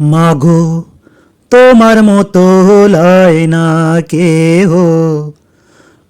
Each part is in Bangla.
মাগো, তোমার মতো লয় না কেহ।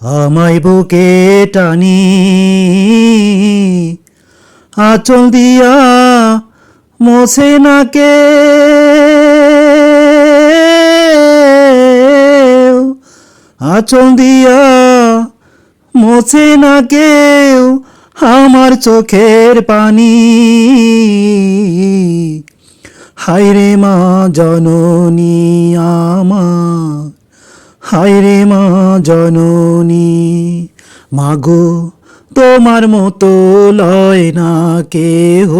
আমায় বুকে টানি, আচল দিয়া মোছে না কে আচল দিয়া মোছে না কেউ, আমার চোখের পানি। হায়রে মা জননী আমার, হায়রে মা জননী, মাগো তোমার মতো লয় না কেহ,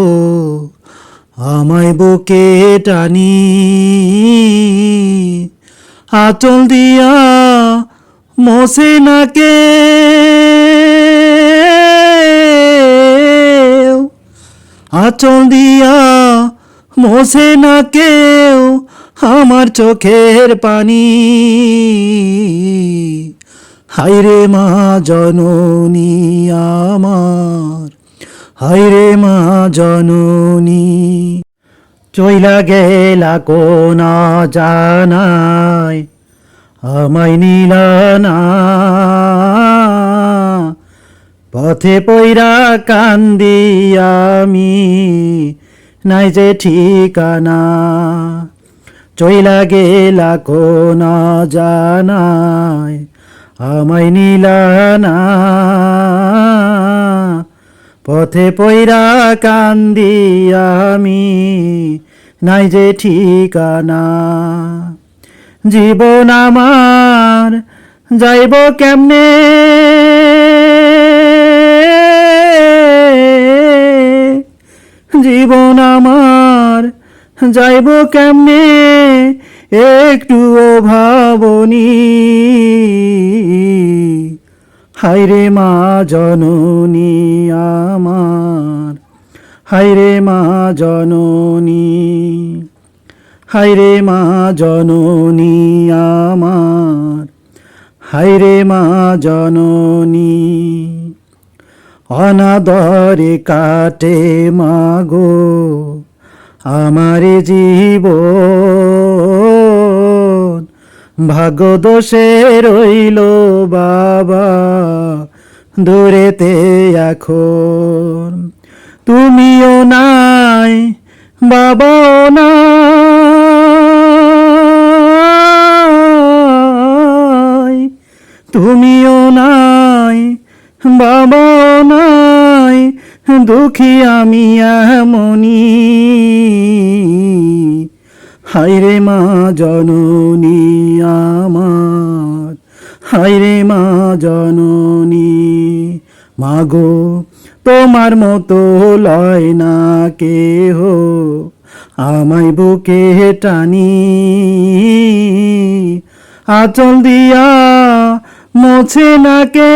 আমায় বুকে টানি, আচল দিয়া মোসে না কে আচল দিয়া মোসে না কেউ আমার চোখের পানি। হায়রে মা জননী আমার হায়রে মা জননী। চইলা গেলা কোনা জানাই, আমায় নিলা না। পথে পৈরা কান্দি আমি। নাই যে ঠিকানা। চইলা গেলা কোনা জানাই, আমায় নিলা না। পথে পৈরা কান্দি আমি, নাই যে ঠিকানা। জীবন আমার যাইব কেমনে? জীবন আমার। যাইব কেমনে? একটু ভাবনি হায়রে মা জননী আমার। হায়রে মা জননী। হায়রে মা জননী আমার। হায়রে মা জননী। অনাদরে কাটে মাগো আমার জীব ভাগ্য দোষে রইল বাবা দূরেতে এখন। তুমিও নাই, বাবাও নাই। তুমিও বাবাও নাই, দুঃখী আমি এমনি হায়রে মা জননী আমার হায়রে মা জননী। মাগো, তোমার মতো লয় না কেহ, আমায় বুকে টানি। আচল দিয়া মোছে না কে